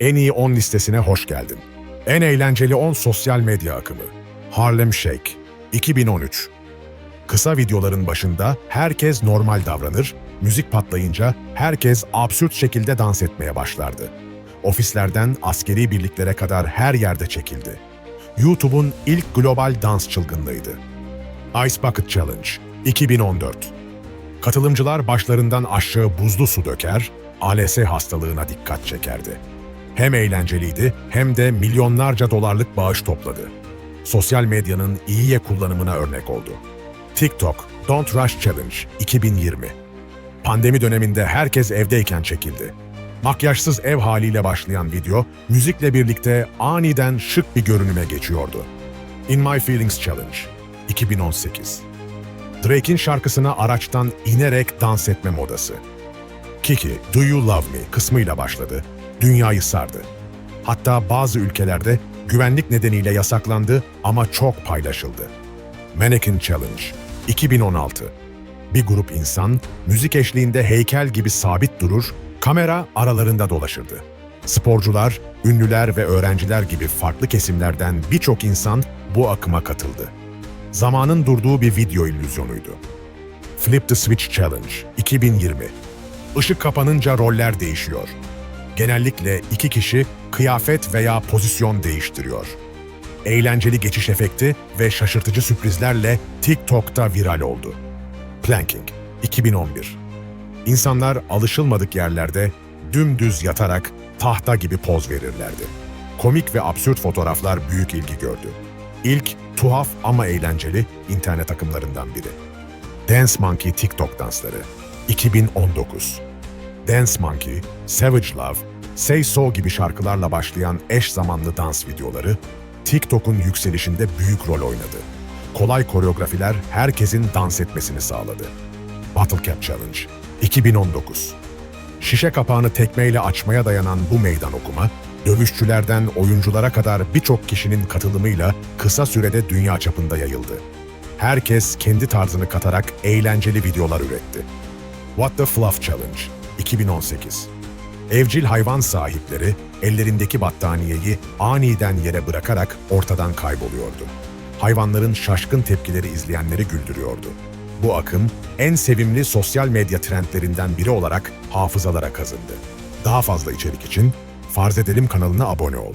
En iyi 10 listesine hoş geldin. En eğlenceli 10 sosyal medya akımı. Harlem Shake 2013 Kısa videoların başında herkes normal davranır, müzik patlayınca herkes absürt şekilde dans etmeye başlardı. Ofislerden askeri birliklere kadar her yerde çekildi. YouTube'un ilk global dans çılgınlığıydı. Ice Bucket Challenge 2014 Katılımcılar başlarından aşağı buzlu su döker, ALS hastalığına dikkat çekerdi. Hem eğlenceliydi hem de milyonlarca dolarlık bağış topladı. Sosyal medyanın iyiye kullanımına örnek oldu. TikTok Don't Rush Challenge 2020 Pandemi döneminde herkes evdeyken çekildi. Makyajsız ev haliyle başlayan video, müzikle birlikte aniden şık bir görünüme geçiyordu. In My Feelings Challenge 2018 Drake'in şarkısına araçtan inerek dans etme modası. Kiki, Do You Love Me kısmıyla başladı. Dünyayı sardı. Hatta bazı ülkelerde güvenlik nedeniyle yasaklandı ama çok paylaşıldı. Mannequin Challenge 2016 Bir grup insan müzik eşliğinde heykel gibi sabit durur, kamera aralarında dolaşırdı. Sporcular, ünlüler ve öğrenciler gibi farklı kesimlerden birçok insan bu akıma katıldı. Zamanın durduğu bir video illüzyonuydu. Flip the Switch Challenge 2020 Işık kapanınca roller değişiyor. Genellikle iki kişi kıyafet veya pozisyon değiştiriyor. Eğlenceli geçiş efekti ve şaşırtıcı sürprizlerle TikTok'ta viral oldu. Planking 2011 İnsanlar alışılmadık yerlerde dümdüz yatarak tahta gibi poz verirlerdi. Komik ve absürt fotoğraflar büyük ilgi gördü. İlk tuhaf ama eğlenceli internet akımlarından biri. Dance Monkey TikTok dansları 2019 Dance Monkey, Savage Love, Say So gibi şarkılarla başlayan eş zamanlı dans videoları TikTok'un yükselişinde büyük rol oynadı. Kolay koreografiler herkesin dans etmesini sağladı. Bottle Cap Challenge 2019 Şişe kapağını tekmeyle açmaya dayanan bu meydan okuma, dövüşçülerden oyunculara kadar birçok kişinin katılımıyla kısa sürede dünya çapında yayıldı. Herkes kendi tarzını katarak eğlenceli videolar üretti. What the Fluff Challenge 2018 Evcil hayvan sahipleri ellerindeki battaniyeyi aniden yere bırakarak ortadan kayboluyordu. Hayvanların şaşkın tepkileri izleyenleri güldürüyordu. Bu akım en sevimli sosyal medya trendlerinden biri olarak hafızalara kazındı. Daha fazla içerik için Farz Edelim kanalına abone ol.